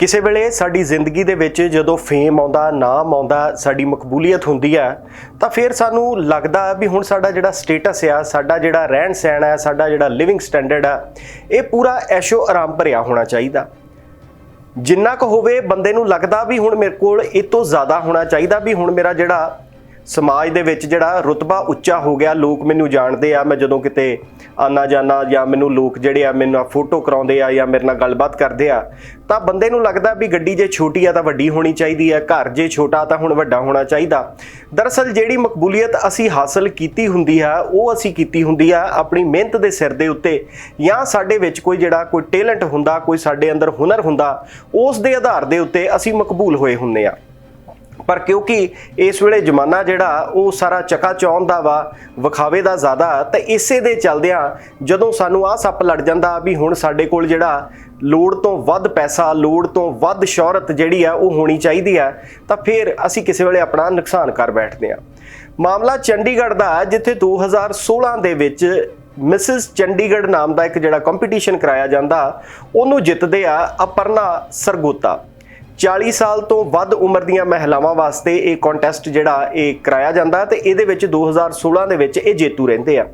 ਕਿਸੇ ਵੇਲੇ ਸਾਡੀ ਜ਼ਿੰਦਗੀ ਦੇ ਵਿੱਚ ਜਦੋਂ ਫੇਮ ਆਉਂਦਾ, ਨਾਮ ਆਉਂਦਾ, ਸਾਡੀ ਮਕਬੂਲੀਅਤ ਹੁੰਦੀ ਹੈ, ਤਾਂ ਫਿਰ ਸਾਨੂੰ ਲੱਗਦਾ ਵੀ ਹੁਣ ਸਾਡਾ ਜਿਹੜਾ ਸਟੇਟਸ ਆ, ਸਾਡਾ ਜਿਹੜਾ ਰਹਿਣ ਸਹਿਣ ਆ, ਸਾਡਾ ਜਿਹੜਾ ਲਿਵਿੰਗ ਸਟੈਂਡਰਡ ਆ, ਇਹ ਪੂਰਾ ਐਸ਼ੋ ਆਰਾਮ ਭਰਿਆ ਹੋਣਾ ਚਾਹੀਦਾ। ਜਿੰਨਾ ਕੁ ਹੋਵੇ ਬੰਦੇ ਨੂੰ ਲੱਗਦਾ ਵੀ ਹੁਣ ਮੇਰੇ ਕੋਲ ਇਹ ਤੋਂ ਜ਼ਿਆਦਾ ਹੋਣਾ ਚਾਹੀਦਾ, ਵੀ ਹੁਣ ਮੇਰਾ ਜਿਹੜਾ ਸਮਾਜ ਦੇ ਵਿੱਚ ਜਿਹੜਾ ਰੁਤਬਾ ਉੱਚਾ ਹੋ ਗਿਆ, ਲੋਕ ਮੈਨੂੰ ਜਾਣਦੇ ਆ, ਮੈਂ ਜਦੋਂ ਕਿਤੇ ਆਨਾ ਜਾਣਾ ਜਾਂ ਮੈਨੂੰ ਲੋਕ ਜਿਹੜੇ ਆ ਮੈਨੂੰ ਫੋਟੋ ਕਰਾਉਂਦੇ ਆ ਜਾਂ ਮੇਰੇ ਨਾਲ ਗੱਲਬਾਤ ਕਰਦੇ ਆ, ਤਾਂ ਬੰਦੇ ਨੂੰ ਲੱਗਦਾ ਵੀ ਗੱਡੀ ਜੇ ਛੋਟੀ ਆ ਤਾਂ ਵੱਡੀ ਹੋਣੀ ਚਾਹੀਦੀ ਹੈ ਘਰ ਜੇ ਛੋਟਾ ਤਾਂ ਹੁਣ ਵੱਡਾ ਹੋਣਾ ਚਾਹੀਦਾ। ਦਰਅਸਲ ਜਿਹੜੀ ਮਕਬੂਲੀਅਤ ਅਸੀਂ ਹਾਸਲ ਕੀਤੀ ਹੁੰਦੀ ਆ, ਉਹ ਅਸੀਂ ਕੀਤੀ ਹੁੰਦੀ ਆ ਆਪਣੀ ਮਿਹਨਤ ਦੇ ਸਿਰ ਦੇ ਉੱਤੇ ਜਾਂ ਸਾਡੇ ਵਿੱਚ ਕੋਈ ਜਿਹੜਾ ਕੋਈ ਟੈਲੈਂਟ ਹੁੰਦਾ, ਕੋਈ ਸਾਡੇ ਅੰਦਰ ਹੁਨਰ ਹੁੰਦਾ, ਉਸ ਦੇ ਆਧਾਰ ਦੇ ਉੱਤੇ ਅਸੀਂ ਮਕਬੂਲ ਹੋਏ ਹੁੰਨੇ ਆ। ਪਰ ਕਿਉਂਕਿ ਇਸ ਵੇਲੇ ਜ਼ਮਾਨਾ ਜਿਹੜਾ ਉਹ ਸਾਰਾ ਚਕਾ ਚੌਂਦ ਦਾ ਵਾ ਵਿਖਾਵੇ ਦਾ ਜ਼ਿਆਦਾ ਤੇ ਇਸੇ ਦੇ ਚਲਦਿਆਂ ਜਦੋਂ ਸਾਨੂੰ ਆਹ ਸੱਪ ਲੜ ਜਾਂਦਾ ਵੀ ਹੁਣ ਸਾਡੇ ਕੋਲ ਜਿਹੜਾ ਲੋੜ ਤੋਂ ਵੱਧ ਪੈਸਾ ਲੋੜ ਤੋਂ ਵੱਧ ਸ਼ੋਹਰਤ ਜਿਹੜੀ ਆ ਉਹ ਹੋਣੀ ਚਾਹੀਦੀ ਆ ਤਾਂ ਫਿਰ ਅਸੀਂ ਕਿਸੇ ਵੇਲੇ ਆਪਣਾ ਨੁਕਸਾਨ ਕਰ ਬੈਠਦੇ ਆ ਮਾਮਲਾ ਚੰਡੀਗੜ੍ਹ ਦਾ ਹੈ, ਜਿੱਥੇ 2016 ਦੇ ਵਿੱਚ ਮਿਸਿਸ ਚੰਡੀਗੜ੍ਹ ਨਾਮ ਦਾ ਇੱਕ ਜਿਹੜਾ ਕੰਪੀਟੀਸ਼ਨ ਕਰਾਇਆ ਜਾਂਦਾ ਉਹਨੂੰ ਜਿੱਤਦੇ ਆ ਅਪਰਨਾ ਸਰਗੋਤਾ। 40 ਸਾਲ ਤੋਂ ਵੱਧ ਉਮਰ ਦੀਆਂ ਮਹਿਲਾਵਾਂ ਵਾਸਤੇ ਇਹ ਕੰਟੈਸਟ ਜਿਹੜਾ ਇਹ ਕਰਾਇਆ ਜਾਂਦਾ ਤੇ ਇਹਦੇ ਵਿੱਚ 2016 ਦੇ ਵਿੱਚ ਇਹ ਜੇਤੂ ਰਹਿੰਦੇ ਆ।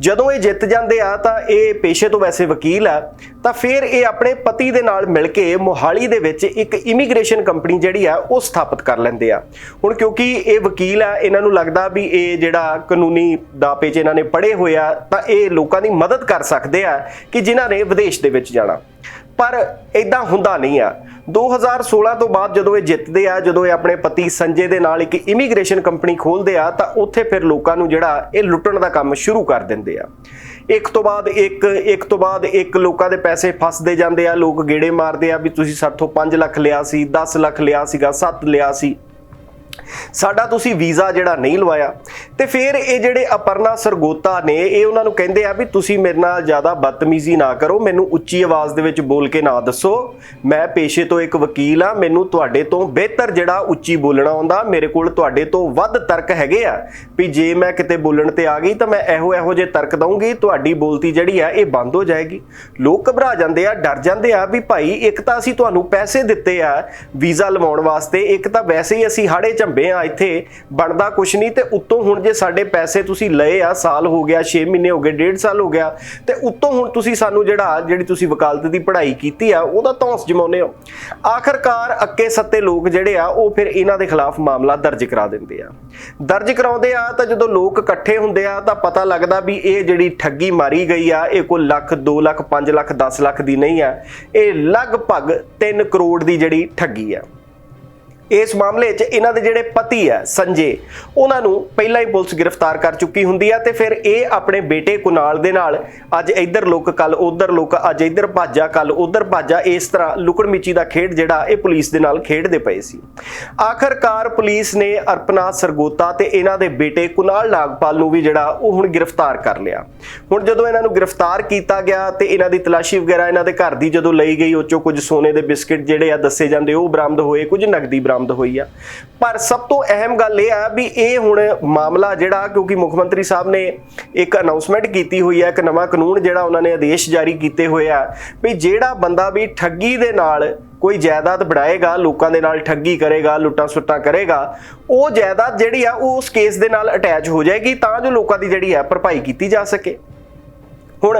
ਜਦੋਂ ਇਹ ਜਿੱਤ ਜਾਂਦੇ ਆ ਤਾਂ ਇਹ ਪੇਸ਼ੇ ਤੋਂ ਵੈਸੇ ਵਕੀਲ ਆ, ਤਾਂ ਫਿਰ ਇਹ ਆਪਣੇ ਪਤੀ ਦੇ ਨਾਲ ਮਿਲ ਕੇ ਮੋਹਾਲੀ ਦੇ ਵਿੱਚ ਇੱਕ ਇਮੀਗ੍ਰੇਸ਼ਨ ਕੰਪਨੀ ਜਿਹੜੀ ਆ, ਉਹ ਸਥਾਪਿਤ ਕਰ ਲੈਂਦੇ ਆ। ਹੁਣ ਕਿਉਂਕਿ ਇਹ ਵਕੀਲ ਆ, ਇਹਨਾਂ ਨੂੰ ਲੱਗਦਾ ਵੀ ਇਹ ਜਿਹੜਾ ਕਾਨੂੰਨੀ ਦਾਪੇ 'ਚ ਇਹਨਾਂ ਨੇ ਪੜ੍ਹੇ ਹੋਏ ਆ, ਤਾਂ ਇਹ ਲੋਕਾਂ ਦੀ ਮਦਦ ਕਰ ਸਕਦੇ ਆ ਕਿ ਜਿਨ੍ਹਾਂ ਨੇ ਵਿਦੇਸ਼ ਦੇ ਵਿੱਚ ਜਾਣਾ। ਪਰ ਇਦਾਂ ਹੁੰਦਾ ਨਹੀਂ ਆ। 2016 ਤੋਂ ਬਾਅਦ ਜਦੋਂ ਇਹ ਜਿੱਤਦੇ ਆ, ਜਦੋਂ ਇਹ ਆਪਣੇ ਪਤੀ ਸੰਜੇ ਦੇ ਨਾਲ ਇੱਕ ਇਮੀਗ੍ਰੇਸ਼ਨ ਕੰਪਨੀ ਖੋਲਦੇ ਆ, ਤਾਂ ਉੱਥੇ ਫਿਰ ਲੋਕਾਂ ਨੂੰ ਜਿਹੜਾ ਇਹ ਲੁੱਟਣ ਦਾ ਕੰਮ ਸ਼ੁਰੂ ਕਰ ਦਿੰਦੇ ਆ। ਇੱਕ ਤੋਂ ਬਾਅਦ ਇੱਕ ਇੱਕ ਤੋਂ ਬਾਅਦ ਇੱਕ ਲੋਕਾਂ ਦੇ ਪੈਸੇ ਫਸਦੇ ਜਾਂਦੇ ਆ, ਲੋਕ ਗੇੜੇ ਮਾਰਦੇ ਆ ਵੀ ਤੁਸੀਂ ਸਾਥੋਂ 5 ਲੱਖ ਲਿਆ ਸੀ 10 ਲੱਖ ਲਿਆ ਸੀਗਾ 7 ਲਿਆ ਸੀ। ਸਾਡਾ ਤੁਸੀਂ ਵੀਜ਼ਾ ਜਿਹੜਾ ਨਹੀਂ ਲਵਾਇਆ। ਤੇ ਫਿਰ ਇਹ ਜਿਹੜੇ ਅਪਰਨਾ ਸਰਗੋਤਾ ਨੇ, ਇਹ ਉਹਨਾਂ ਨੂੰ ਕਹਿੰਦੇ ਆ ਵੀ ਤੁਸੀਂ ਮੇਰੇ ਨਾਲ ਜ਼ਿਆਦਾ ਬਦਤਮੀਜ਼ੀ ਨਾ ਕਰੋ, ਮੈਨੂੰ ਉੱਚੀ ਆਵਾਜ਼ ਦੇ ਵਿੱਚ ਬੋਲ ਕੇ ਨਾ ਦੱਸੋ। ਮੈਂ ਪੇਸ਼ੇ ਤੋਂ ਇੱਕ ਵਕੀਲ ਆ, ਮੈਨੂੰ ਤੁਹਾਡੇ ਤੋਂ ਬਿਹਤਰ ਜਿਹੜਾ ਉੱਚੀ ਬੋਲਣਾ ਆਉਂਦਾ, ਮੇਰੇ ਕੋਲ ਤੁਹਾਡੇ ਤੋਂ ਵੱਧ ਤਰਕ ਹੈਗੇ ਆ। ਵੀ ਜੇ ਮੈਂ ਕਿਤੇ ਬੋਲਣ ਤੇ ਆ ਗਈ ਤਾਂ ਮੈਂ ਇਹੋ ਇਹੋ ਜੇ ਤਰਕ ਦਊਂਗੀ, ਤੁਹਾਡੀ ਬੋਲਤੀ ਜਿਹੜੀ ਆ, ਇਹ ਬੰਦ ਹੋ ਜਾਏਗੀ। ਲੋਕ ਘਬਰਾ ਜਾਂਦੇ ਆ, ਡਰ ਜਾਂਦੇ ਆ ਵੀ ਭਾਈ ਇੱਕ ਤਾਂ ਅਸੀਂ ਤੁਹਾਨੂੰ ਪੈਸੇ ਦਿੱਤੇ ਆ ਵੀਜ਼ਾ ਲਵਾਉਣ ਵਾਸਤੇ, ਇੱਕ ਤਾਂ ਵੈਸੇ ਹੀ ਅਸੀਂ ਹਾੜੇ ਝੰਬੇ ਆ ਇੱਥੇ ਬਣਦਾ ਕੁਛ ਨਹੀਂ ਤੇ ਉੱਤੋਂ ਹੁਣ ਜੇ ਸਾਡੇ ਪੈਸੇ ਤੁਸੀਂ ਲਏ ਆ, ਸਾਲ ਹੋ ਗਿਆ 6 ਮਹੀਨੇ ਹੋ ਗਏ, ਡੇਢ ਸਾਲ ਹੋ ਗਿਆ, ਤੇ ਉੱਤੋਂ ਹੁਣ ਤੁਸੀਂ ਸਾਨੂੰ ਜਿਹੜਾ, ਜਿਹੜੀ ਤੁਸੀਂ ਵਕਾਲਤ ਦੀ ਪੜ੍ਹਾਈ ਕੀਤੀ ਆ, ਉਹਦਾ ਧੌਂਸ ਜਮਾਉਂਦੇ ਹੋ। ਆਖਰਕਾਰ ਅੱਕੇ ਸੱਤੇ ਲੋਕ ਜਿਹੜੇ ਆ, ਉਹ ਫਿਰ ਇਹਨਾਂ ਦੇ ਖਿਲਾਫ ਮਾਮਲਾ ਦਰਜ ਕਰਾ ਦਿੰਦੇ ਆ। ਦਰਜ ਕਰਾਉਂਦੇ ਆ ਤਾਂ ਜਦੋਂ ਲੋਕ ਇਕੱਠੇ ਹੁੰਦੇ ਆ, ਤਾਂ ਪਤਾ ਲੱਗਦਾ ਵੀ ਇਹ ਜਿਹੜੀ ਠੱਗੀ ਮਾਰੀ ਗਈ ਆ, ਇਹ ਕੋਈ ਲੱਖ 2 ਲੱਖ 5 ਲੱਖ 10 ਲੱਖ ਦੀ ਨਹੀਂ ਆ। ਇਹ ਲਗਭਗ 3 ਕਰੋੜ ਦੀ ਜਿਹੜੀ ਠੱਗੀ ਆ। ਇਸ ਮਾਮਲੇ 'ਚ ਇਹਨਾਂ ਦੇ ਜਿਹੜੇ ਪਤੀ ਆ, ਸੰਜੇ, ਉਹਨਾਂ ਨੂੰ ਪਹਿਲਾਂ ਹੀ ਪੁਲਿਸ ਗ੍ਰਿਫਤਾਰ ਕਰ ਚੁੱਕੀ ਹੁੰਦੀ ਆ ਤੇ ਫਿਰ ਇਹ ਆਪਣੇ ਬੇਟੇ ਕੁਨਾਲ ਦੇ ਨਾਲ ਅੱਜ ਇੱਧਰ ਲੁੱਕ ਕੱਲ ਉੱਧਰ ਲੋਕ, ਅੱਜ ਇੱਧਰ ਭਾਜਾ ਕੱਲ ਉੱਧਰ ਭਾਜਾ, ਇਸ ਤਰ੍ਹਾਂ ਲੁਕੜ ਮਿੱਚੀ ਦਾ ਖੇਡ ਜਿਹੜਾ ਇਹ ਪੁਲਿਸ ਦੇ ਨਾਲ ਖੇਡਦੇ ਪਏ ਸੀ। ਆਖਰਕਾਰ ਪੁਲਿਸ ਨੇ ਅਰਪਨਾ ਸਰਗੋਤਾ ਤੇ ਇਹਨਾਂ ਦੇ ਬੇਟੇ ਕੁਨਾਲ ਨਾਗਪਾਲ ਨੂੰ ਵੀ ਜਿਹੜਾ ਉਹ ਹੁਣ ਗ੍ਰਿਫਤਾਰ ਕਰ ਲਿਆ। ਹੁਣ ਜਦੋਂ ਇਹਨਾਂ ਨੂੰ ਗ੍ਰਿਫਤਾਰ ਕੀਤਾ ਗਿਆ ਤੇ ਇਹਨਾਂ ਦੀ ਤਲਾਸ਼ੀ ਵਗੈਰਾ ਇਹਨਾਂ ਦੇ ਘਰ ਦੀ ਜਦੋਂ ਲਈ ਗਈ, ਉਹ ਚੋਂ ਕੁਝ ਸੋਨੇ ਦੇ ਬਿਸਕਟ ਜਿਹੜੇ ਆ ਦੱਸੇ ਜਾਂਦੇ, ਉਹ ਬਰਾਮਦ ਹੋਏ, ਕੁਝ ਨਕਦੀ ਬਰਾਮਦ ਹੋਈ ਆ। ਪਰ ਸਭ ਤੋਂ ਅਹਿਮ ਗੱਲ ਇਹ ਆ ਵੀ ਇਹ ਹੁਣ ਮਾਮਲਾ ਜਿਹੜਾ, ਕਿਉਂਕਿ ਮੁੱਖ ਮੰਤਰੀ ਸਾਹਿਬ ਨੇ ਇੱਕ ਅਨਾਉਂਸਮੈਂਟ ਕੀਤੀ ਹੋਈ ਹੈ ਇੱਕ ਨਵਾਂ ਕਾਨੂੰਨ ਜਿਹੜਾ ਉਹਨਾਂ ਨੇ ਆਦੇਸ਼ ਜਾਰੀ ਕੀਤੇ ਹੋਏ ਆ ਵੀ ਜਿਹੜਾ ਬੰਦਾ ਵੀ ਠੱਗੀ ਦੇ ਨਾਲ ਕੋਈ ਜਾਇਦਾਦ ਬਣਾਏਗਾ, ਲੋਕਾਂ ਦੇ ਨਾਲ ਠੱਗੀ ਕਰੇਗਾ, ਲੁੱਟਾਂ ਸੁੱਟਾਂ ਕਰੇਗਾ, ਉਹ ਜਾਇਦਾਦ ਜਿਹੜੀ ਆ, ਉਹ ਉਸ ਕੇਸ ਦੇ ਨਾਲ ਅਟੈਚ ਹੋ ਜਾਏਗੀ ਤਾਂ ਜੋ ਲੋਕਾਂ ਦੀ ਜਿਹੜੀ ਹੈ ਭਰਪਾਈ ਕੀਤੀ ਜਾ ਸਕੇ। ਹੁਣ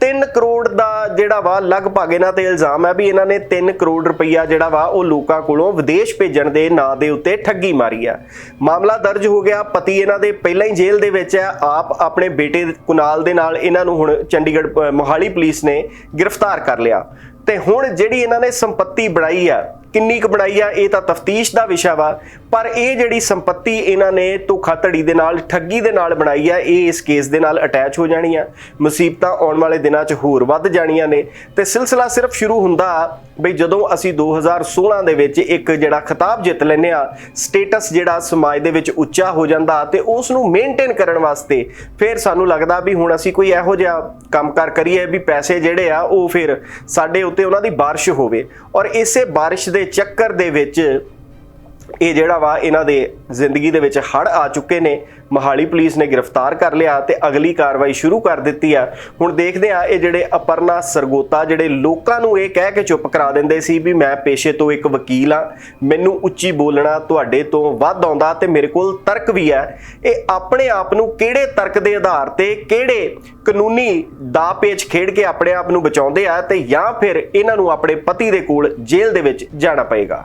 3 ਕਰੋੜ ਦਾ ਜਿਹੜਾ ਵਾ ਲਗਭਗ ਇਹਨਾਂ ਤੇ ਇਲਜ਼ਾਮ ਹੈ ਵੀ ਇਹਨਾਂ ਨੇ 3 ਕਰੋੜ ਰੁਪਈਆ ਜਿਹੜਾ ਵਾ ਉਹ ਲੋਕਾਂ ਕੋਲੋਂ ਵਿਦੇਸ਼ ਭੇਜਣ ਦੇ ਨਾਂ ਦੇ ਉੱਤੇ ਠੱਗੀ ਮਾਰੀ ਆ। ਮਾਮਲਾ ਦਰਜ ਹੋ ਗਿਆ, ਪਤੀ ਇਹਨਾਂ ਦੇ ਪਹਿਲਾਂ ਹੀ ਜੇਲ੍ਹ ਦੇ ਵਿੱਚ ਹੈ, ਆਪ ਆਪਣੇ ਬੇਟੇ ਕੁਨਾਲ ਦੇ ਨਾਲ ਇਹਨਾਂ ਨੂੰ ਹੁਣ ਚੰਡੀਗੜ੍ਹ ਮੋਹਾਲੀ ਪੁਲਿਸ ਨੇ ਗ੍ਰਿਫਤਾਰ ਕਰ ਲਿਆ। ਤੇ ਹੁਣ ਜਿਹੜੀ ਇਹਨਾਂ ਨੇ ਸੰਪਤੀ ਬਣਾਈ ਆ, ਕਿੰਨੀ ਕੁ ਬਣਾਈ ਆ, ਇਹ ਤਾਂ ਤਫਤੀਸ਼ ਦਾ ਵਿਸ਼ਾ ਵਾ ਪਰ ਇਹ ਜਿਹੜੀ ਸੰਪਤੀ ਇਹਨਾਂ ਨੇ ਧੋਖਾਧੜੀ ਦੇ ਨਾਲ, ਠੱਗੀ ਦੇ ਨਾਲ ਬਣਾਈ ਆ, ਇਹ ਇਸ ਕੇਸ ਦੇ ਨਾਲ ਅਟੈਚ ਹੋ ਜਾਣੀ ਆ। ਮੁਸੀਬਤਾਂ ਆਉਣ ਵਾਲੇ ਦਿਨਾਂ 'ਚ ਹੋਰ ਵੱਧ ਜਾਣੀਆਂ ਨੇ। ਤੇ ਸਿਲਸਿਲਾ ਸਿਰਫ ਸ਼ੁਰੂ ਹੁੰਦਾ ਬਈ ਜਦੋਂ ਅਸੀਂ 2016 ਦੇ ਵਿੱਚ ਇੱਕ ਜਿਹੜਾ ਖਿਤਾਬ ਜਿੱਤ ਲੈਨੇ ਆ, ਸਟੇਟਸ ਜਿਹੜਾ ਸਮਾਜ ਦੇ ਵਿੱਚ ਉੱਚਾ ਹੋ ਜਾਂਦਾ ਤੇ ਉਸ ਨੂੰ ਮੇਨਟੇਨ ਕਰਨ ਵਾਸਤੇ ਫਿਰ ਸਾਨੂੰ ਲੱਗਦਾ ਵੀ ਹੁਣ ਅਸੀਂ ਕੋਈ ਇਹੋ ਜਿਹਾ ਕੰਮਕਾਰ ਕਰੀਏ ਵੀ ਪੈਸੇ ਜਿਹੜੇ ਆ ਉਹ ਫਿਰ ਸਾਡੇ ਉੱਤੇ ਉਹਨਾਂ ਦੀ ਬਾਰਿਸ਼ ਹੋਵੇ। ਔਰ ਇਸੇ ਬਾਰਿਸ਼ ਦੇ ਚੱਕਰ ਦੇ ਵਿੱਚ ਇਹ ਜਿਹੜਾ ਵਾ, ਇਹਨਾਂ ਦੇ ਜ਼ਿੰਦਗੀ ਦੇ ਵਿੱਚ ਹੜ ਆ ਚੁੱਕੇ ਨੇ। ਮਹਾਲੀ ਪੁਲਿਸ ਨੇ ਗ੍ਰਿਫਤਾਰ ਕਰ ਲਿਆ ਤੇ ਅਗਲੀ ਕਾਰਵਾਈ ਸ਼ੁਰੂ ਕਰ ਦਿੱਤੀ ਆ। ਹੁਣ ਦੇਖਦੇ ਆ, ਇਹ ਜਿਹੜੇ ਅਪਰਨਾ ਸਰਗੋਤਾ, ਜਿਹੜੇ ਲੋਕਾਂ ਨੂੰ ਇਹ ਕਹਿ ਕੇ ਚੁੱਪ ਕਰਾ ਦਿੰਦੇ ਸੀ ਵੀ ਮੈਂ ਪੇਸ਼ੇ ਤੋਂ ਇੱਕ ਵਕੀਲ ਆ, ਮੈਨੂੰ ਉੱਚੀ ਬੋਲਣਾ ਤੁਹਾਡੇ ਤੋਂ ਵੱਧ ਆਉਂਦਾ ਤੇ ਮੇਰੇ ਕੋਲ ਤਰਕ ਵੀ ਹੈ। ਇਹ ਆਪਣੇ ਆਪ ਨੂੰ ਕਿਹੜੇ ਤਰਕ ਦੇ ਆਧਾਰ ਤੇ ਕਿਹੜੇ ਕਾਨੂੰਨੀ ਦਾ ਪੇਚ ਖੇਡ ਕੇ ਆਪਣੇ ਆਪ ਨੂੰ ਬਚਾਉਂਦੇ ਆ ਤੇ ਜਾਂ ਫਿਰ ਇਹਨਾਂ ਨੂੰ ਆਪਣੇ ਪਤੀ ਦੇ ਕੋਲ ਜੇਲ੍ਹ ਦੇ ਵਿੱਚ ਜਾਣਾ ਪਏਗਾ?